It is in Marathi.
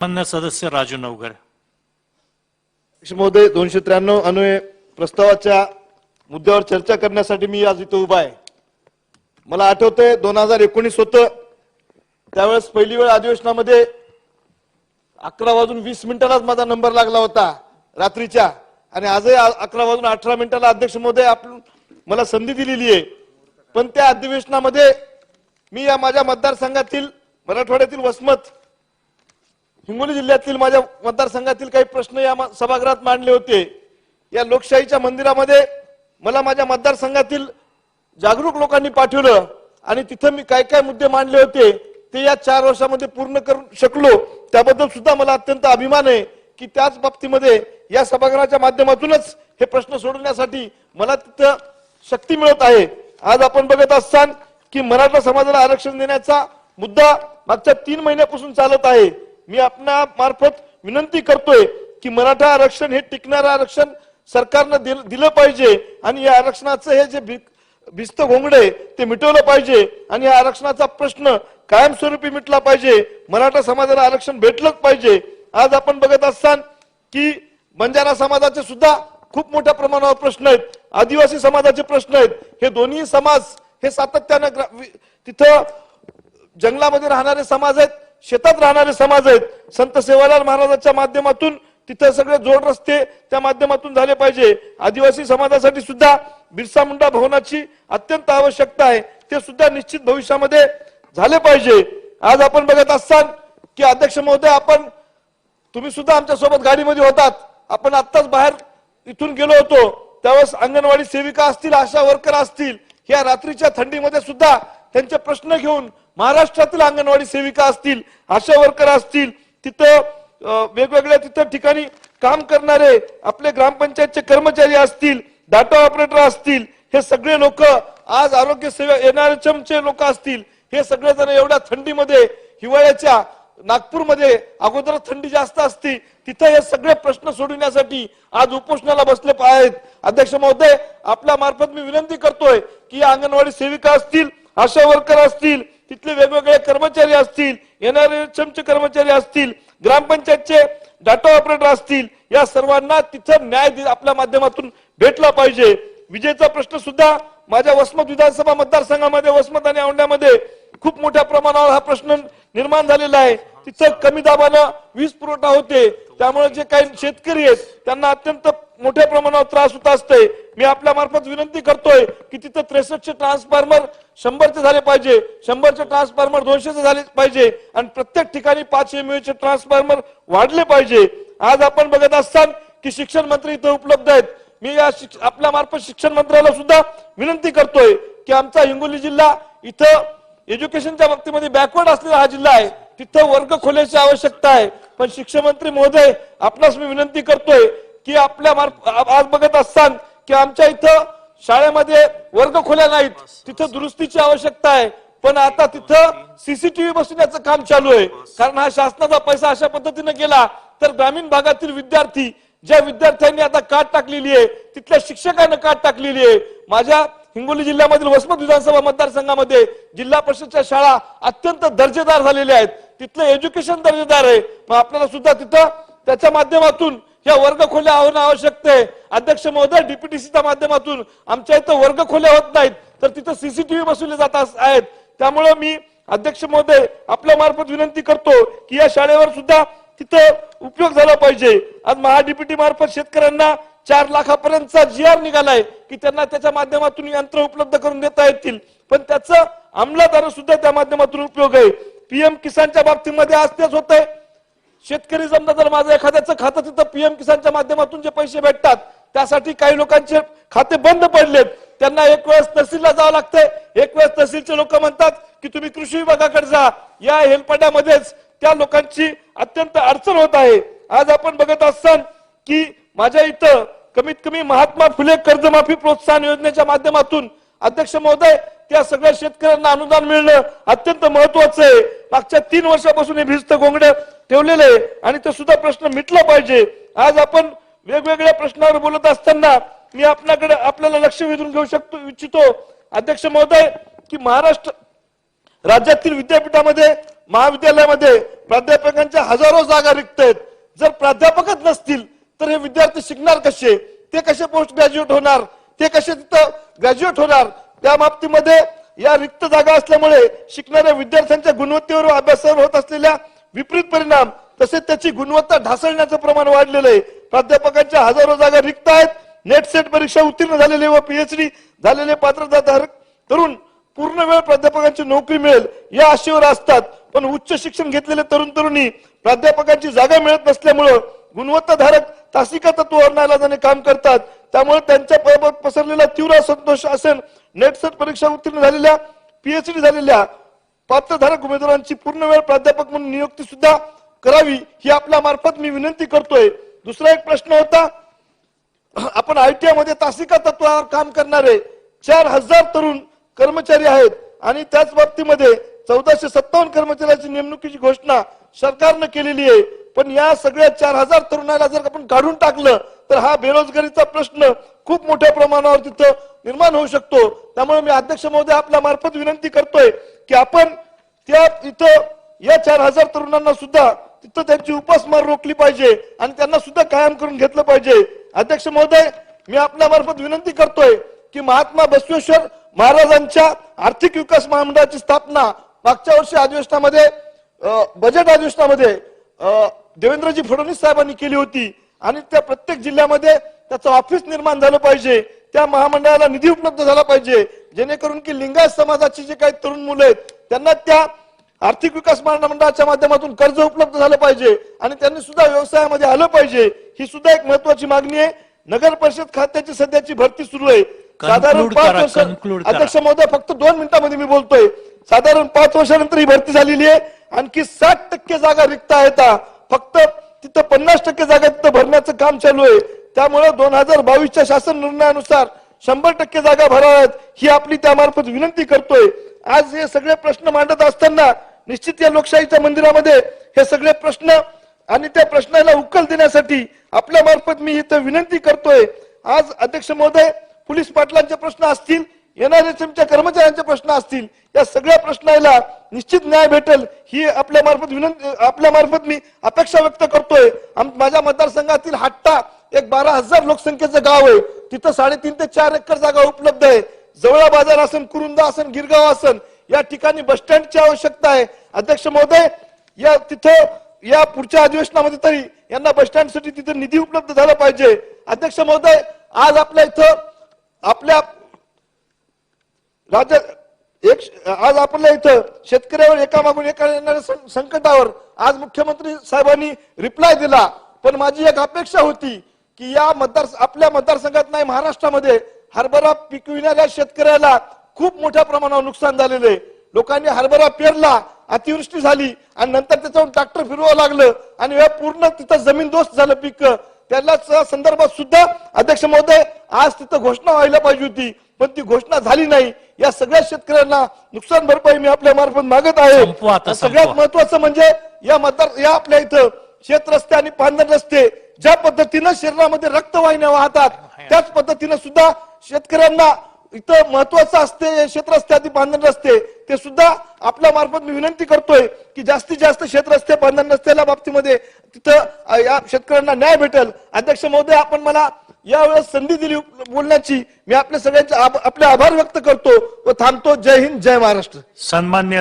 मान्य सदस्य राजू नवघर. महोदय दोनशे त्र्याण्णव अन्वये प्रस्तावाच्या मुद्द्यावर चर्चा करण्यासाठी मी आज इथं उभा आहे. मला आठवतंय दोन हजार एकोणीस होतं. त्यावेळेस पहिली वेळ अधिवेशनामध्ये अकरा वाजून वीस मिनिटालाच माझा नंबर लागला होता रात्रीच्या. आणि आजही अकरा वाजून अठरा मिनिटाला अध्यक्ष महोदय आपण मला संधी दिलेली आहे. पण त्या अधिवेशनामध्ये मी या माझ्या मतदारसंघातील मराठवाड्यातील वसमत हिंगोली जिल्ह्यातील माझ्या मतदारसंघातील काही प्रश्न या म- सभागृहात मांडले होते. या लोकशाहीच्या मंदिरामध्ये मला माझ्या मतदारसंघातील जागरूक लोकांनी पाठवलं आणि तिथं मी काय काय मुद्दे मांडले होते ते या चार वर्षामध्ये पूर्ण करू शकलो. त्याबद्दल सुद्धा मला अत्यंत अभिमान आहे की त्याच बाबतीमध्ये या सभागृहाच्या माध्यमातूनच हे प्रश्न सोडवण्यासाठी मला तिथं शक्ती मिळत आहे. आज आपण बघत असतान की मराठा समाजाला आरक्षण देण्याचा मुद्दा मागच्या तीन महिन्यापासून चालत आहे. मी आपणा मार्फत विनंती करतोय की मराठा आरक्षण हे टिकणारं आरक्षण सरकारनं दिल- दिलं पाहिजे आणि या आरक्षणाचं हे जे भिस्त घोंगडे ते मिटवलं पाहिजे आणि या आरक्षणाचा प्रश्न कायमस्वरूपी मिटला पाहिजे. मराठा समाजाला आरक्षण भेटलंच पाहिजे. आज आपण बघत असतान की बंजारा समाजाचे सुद्धा खूप मोठ्या प्रमाणावर प्रश्न आहेत. आदिवासी समाजाचे प्रश्न आहेत. हे दोन्ही समाज हे सातत्यानं ग्रा- तिथं जंगलामध्ये राहणारे समाज आहेत. शेतात राहणारे समाज आहेत. संत सेवालाल महाराजांच्या माध्यमातून तिथं सगळे जोड रस्ते त्या माध्यमातून झाले पाहिजे. आदिवासी समाजासाठी सुद्धा बिरसा मुंडा भवनाची अत्यंत आवश्यकता आहे. ते सुद्धा निश्चित भविष्यामध्ये झाले पाहिजे. आज आपण बघत असताल की अध्यक्ष महोदय आपण तुम्ही सुद्धा आमच्यासोबत गाडीमध्ये होतात. आपण आत्ताच बाहेर इथून गेलो होतो. त्यावेळेस अंगणवाडी सेविका असतील आशा वर्कर असतील या रात्रीच्या थंडीमध्ये सुद्धा त्यांचे प्रश्न घेऊन महाराष्ट्रातील अंगणवाडी सेविका असतील आशा वर्कर असतील तिथं वेगवेगळ्या तिथं ठिकाणी काम करणारे आपले ग्रामपंचायतचे कर्मचारी असतील डाटा ऑपरेटर असतील हे सगळे लोक आज आरोग्य सेवा एनआरएचएम चे लोक असतील हे सगळे जण एवढ्या थंडीमध्ये हिवाळ्याच्या नागपूरमध्ये अगोदर थंडी जास्त असती तिथे हे सगळे प्रश्न सोडविण्यासाठी आज उपोषणाला बसले आहेत. अध्यक्ष महोदय आपल्या मार्फत मी विनंती करतोय की अंगणवाडी सेविका असतील आशा वर्कर असतील तिथले वेगवेगळे कर्मचारी असतील एनआरएचएमचे कर्मचारी असतील ग्रामपंचायतचे डाटा ऑपरेटर असतील या सर्वांना तिथं न्याय आपल्या माध्यमातून भेटला पाहिजे. विजेचा प्रश्न सुद्धा माझ्या वसमत विधानसभा मतदारसंघामध्ये वसमत आणि औंढ्यामध्ये खूप मोठ्या प्रमाणावर हा प्रश्न निर्माण झालेला आहे. तिथं कमी दाबानं वीज पुरवठा होते. त्यामुळे जे काही शेतकरी आहेत त्यांना अत्यंत मोठ्या प्रमाणावर त्रास होत असते मी आपल्या मार्फत विनंती करतोय की तिथं त्रेसष्टचे ट्रान्सफॉर्मर शंभरचे झाले पाहिजे. शंभरचे ट्रान्सफॉर्मर दोनशेचे झाले पाहिजे. आणि प्रत्येक ठिकाणी पाच एम चे ट्रान्सफॉर्मर वाढले पाहिजे. आज आपण बघत असताना की शिक्षण मंत्री इथं उपलब्ध आहेत. मी या शिक्ष- आपल्या मार्फत शिक्षण मंत्र्याला सुद्धा विनंती करतोय की आमचा हिंगोली जिल्हा इथं एज्युकेशनच्या बाबतीमध्ये बॅकवर्ड असलेला हा जिल्हा आहे. तिथं वर्ग खोल्याची आवश्यकता आहे. पण शिक्षण मंत्री महोदय आपणास मी विनंती करतोय की आपल्या आज बघत असतात की आमच्या इथं शाळेमध्ये वर्ग खोल्या नाहीत. तिथं दुरुस्तीची आवश्यकता आहे. पण आता तिथं सीसीटीव्ही बसवण्याचं काम चालू आहे. कारण हा शासनाचा पैसा अशा पद्धतीने गेला तर ग्रामीण भागातील विद्यार्थी ज्या विद्यार्थ्यांनी आता काट टाकलेली आहे तिथल्या शिक्षकांना काट टाकलेली आहे. माझ्या हिंगोली जिल्ह्यामधील वसमत विधानसभा मतदारसंघामध्ये जिल्हा परिषदच्या शाळा अत्यंत दर्जेदार झालेल्या आहेत. तिथलं एज्युकेशन दर्जेदार आहे. मग आपल्याला सुद्धा तिथं त्याच्या माध्यमातून या वर्ग खोल्या होणं आवश्यक आहे. अध्यक्ष महोदय डीपीटीसीच्या माध्यमातून आमच्या इथं वर्ग खोल्या होत नाहीत. तर तिथं सीसीटीव्ही बसवले जात अस- आहेत. त्यामुळं मी अध्यक्ष महोदय आपल्या मार्फत विनंती करतो की या शाळेवर सुद्धा तिथं उपयोग झाला पाहिजे. आज महाडीपीटी मार्फत शेतकऱ्यांना चार लाखापर्यंतचा जी आर निघालाय की त्यांना त्याच्या माध्यमातून यंत्र उपलब्ध करून देता येतील. पण त्याचं अंमलात सुद्धा त्या माध्यमातून उपयोग आहे. पीएम किसानच्या बाबतीमध्ये आज तेच होत आहे शेतकरी समजा जर माझं एखाद्याचं खातं तिथं पीएम किसानच्या माध्यमातून जे पैसे भेटतात त्यासाठी काही लोकांचे खाते बंद पडलेत. त्यांना एक वेळेस तहसीलला जावं लागतंय. एक वेळेस तहसीलचे लोक म्हणतात की तुम्ही कृषी विभागाकडे जा. या हेलपाड्यामध्येच त्या लोकांची अत्यंत अडचण होत आहे. आज आपण बघत असाल की माझ्या इथं कमीत कमी महात्मा फुले कर्जमाफी प्रोत्साहन योजनेच्या माध्यमातून अध्यक्ष महोदय त्या सगळ्या शेतकऱ्यांना अनुदान मिळणं अत्यंत महत्वाचं आहे. मागच्या तीन वर्षापासून हे भिजत गोंगडे ठेवलेलं आहे आणि ते सुद्धा प्रश्न मिटला पाहिजे. आज आपण वेगवेगळ्या प्रश्नावर बोलत असताना मी आपल्याकडे आपल्याला लक्ष वेधून घेऊ शकतो इच्छितो. अध्यक्ष महोदय की महाराष्ट्र राज्यातील विद्यापीठामध्ये महाविद्यालयामध्ये प्राध्यापकांच्या हजारो जागा रिक्त आहेत. जर प्राध्यापकच नसतील तर हे विद्यार्थी शिकणार कसे? ते कसे पोस्ट ग्रॅज्युएट होणार? ते कसे तिथं ग्रॅज्युएट होणार. त्या बाबतीमध्ये या रिक्त जागा असल्यामुळे शिकणाऱ्या विद्यार्थ्यांच्या गुणवत्तेवर अभ्यासावर होत असलेल्या विपरीत परिणाम तसेच त्याची गुणवत्ता ढासळण्याचं प्रमाण वाढलेलं आहे. प्राध्यापकांच्या हजारो जागा रिक्त आहेत. नेट सेट परीक्षा उत्तीर्ण झालेले व पीएचडी झालेले पात्रताधारक तरुण पूर्ण वेळ प्राध्यापकांची नोकरी मिळेल या आशेवर असतात. पण उच्च शिक्षण घेतलेले तरुण तरुणी प्राध्यापकांची जागा मिळत नसल्यामुळं गुणवत्ताधारक तासिका तत्वावर जाणे काम करतात. त्यामुळे त्यांच्या बरोबर पसरलेला तीव्र असंतोष असेल नेटसेट परीक्षा उत्तीर्ण झालेल्या पीएचडी झालेल्या पात्रधारक उमेदवारांची पूर्ण वेळ प्राध्यापक म्हणून नियुक्ती सुद्धा करावी ही आपल्या मार्फत मी विनंती करतोय. दुसरा एक प्रश्न होता आपण आयटीआयमध्ये तासिका तत्वावर काम करणारे चार हजार तरुण कर्मचारी आहेत आणि त्याच बाबतीमध्ये चौदाशे सत्तावन्न कर्मचाऱ्यांची नेमणुकीची घोषणा सरकारनं केलेली आहे. पण या सगळ्या चार हजार तरुणाला जर आपण काढून टाकलं तर हा बेरोजगारीचा प्रश्न खूप मोठ्या प्रमाणावर तिथं निर्माण होऊ शकतो. त्यामुळे मी अध्यक्ष महोदय आपल्या मार्फत विनंती करतोय की आपण त्या इथं या चार हजार तरुणांना सुद्धा तिथं त्यांची उपासमार रोखली पाहिजे आणि त्यांना सुद्धा कायम करून घेतलं पाहिजे. अध्यक्ष महोदय मी आपल्या मार्फत विनंती करतोय की महात्मा बसवेश्वर महाराजांच्या आर्थिक विकास महामंडळाची स्थापना मागच्या वर्षी अधिवेशनामध्ये बजेट अधिवेशनामध्ये देवेंद्रजी फडणवीस साहेबांनी केली होती. आणि त्या प्रत्येक जिल्ह्यामध्ये त्याचं ऑफिस निर्माण झालं पाहिजे. त्या महामंडळाला निधी उपलब्ध झाला पाहिजे. जेणेकरून की लिंगायत समाजाची जे काही तरुण मुलं आहेत त्यांना त्या आर्थिक विकास महामंडळाच्या माध्यमातून कर्ज उपलब्ध झालं पाहिजे. आणि त्यांनी सुद्धा व्यवसायामध्ये आलं पाहिजे. ही सुद्धा एक महत्वाची मागणी आहे. नगर परिषद खात्याची सध्याची भरती सुरू आहे. साधारण पाच वर्ष. अध्यक्ष महोदय फक्त दोन मिनिटांमध्ये मी बोलतोय. साधारण पाच वर्षानंतर ही भरती झालेली आहे. आणखी साठ टक्के जागा रिक्त आहेत. फक्त तिथं पन्नास टक्के जागा तिथं भरण्याचं काम चालू आहे. त्यामुळे दोन हजार बावीसच्या शासन निर्णयानुसार शंभर टक्के जागा भराव्यात ही आपली त्यामार्फत विनंती करतोय. आज हे सगळे प्रश्न मांडत असताना निश्चित या लोकशाहीच्या मंदिरामध्ये हे सगळे प्रश्न आणि त्या प्रश्नाला उकल देण्यासाठी आपल्या मार्फत मी इथं विनंती करतोय. आज अध्यक्ष महोदय पोलीस पाटलांचे प्रश्न असतील एनआरएसएमच्या कर्मचाऱ्यांचे प्रश्न असतील या सगळ्या प्रश्नाला निश्चित न्याय भेटेल ही आपल्या मार्फत विनंती आपल्या मार्फत मी अपेक्षा व्यक्त करतोय. माझ्या मतदारसंघातील हट्टा एक बारा हजार लोकसंख्येचं गाव आहे. तिथं साडेतीन ते चार एकर जागा उपलब्ध आहे. जवळा बाजार असन कुरुंदा असन गिरगाव असन या ठिकाणी बस स्टँडची आवश्यकता आहे. अध्यक्ष महोदय या तिथं या पुढच्या अधिवेशनामध्ये तरी यांना बस स्टँडसाठी तिथं निधी उपलब्ध झाला पाहिजे. अध्यक्ष महोदय आज आपल्या इथं आपल्या राज्य एक आज आपल्या इथं शेतकऱ्यावर एकामागून एका येणाऱ्या संकटावर आज मुख्यमंत्री साहेबांनी रिप्लाय दिला. पण माझी एक अपेक्षा होती की या मतदार आपल्या मतदारसंघात नाही महाराष्ट्रामध्ये हरभरा पिकविणाऱ्या शेतकऱ्याला खूप मोठ्या प्रमाणावर नुकसान झालेलं आहे. लोकांनी हरभरा पेरला अतिवृष्टी झाली आणि नंतर त्याच्यावर ट्रॅक्टर फिरवावं लागलं आणि पूर्ण तिथं जमीन दोस्त झालं पीक. त्याला संदर्भात सुद्धा अध्यक्ष महोदय आज तिथं घोषणा व्हायला पाहिजे होती. पण ती घोषणा झाली नाही. या सगळ्या शेतकऱ्यांना नुकसान भरपाई मी आपल्या मार्फत मागत आहे. सगळ्यात. महत्वाचं म्हणजे या मतदार या आपल्या इथं शेत रस्ते आणि पांढर रस्ते ज्या पद्धतीनं शरीरामध्ये रक्तवाहिन्या वाहतात त्याच पद्धतीनं सुद्धा शेतकऱ्यांना इथं महत्वाचं असते हे असते आधी बांधण रस्ते ते सुद्धा आपल्या मार्फत मी विनंती करतोय की जास्तीत जास्त क्षेत्र असते बांधण रस्त्याला बाबतीमध्ये तिथं या शेतकऱ्यांना न्याय भेटेल. अध्यक्ष महोदय आपण मला यावेळेस संधी दिली बोलण्याची. मी आपल्या सगळ्यांचे आपले आभार व्यक्त करतो व थांबतो. जय हिंद जय महाराष्ट्र. सन्मान्य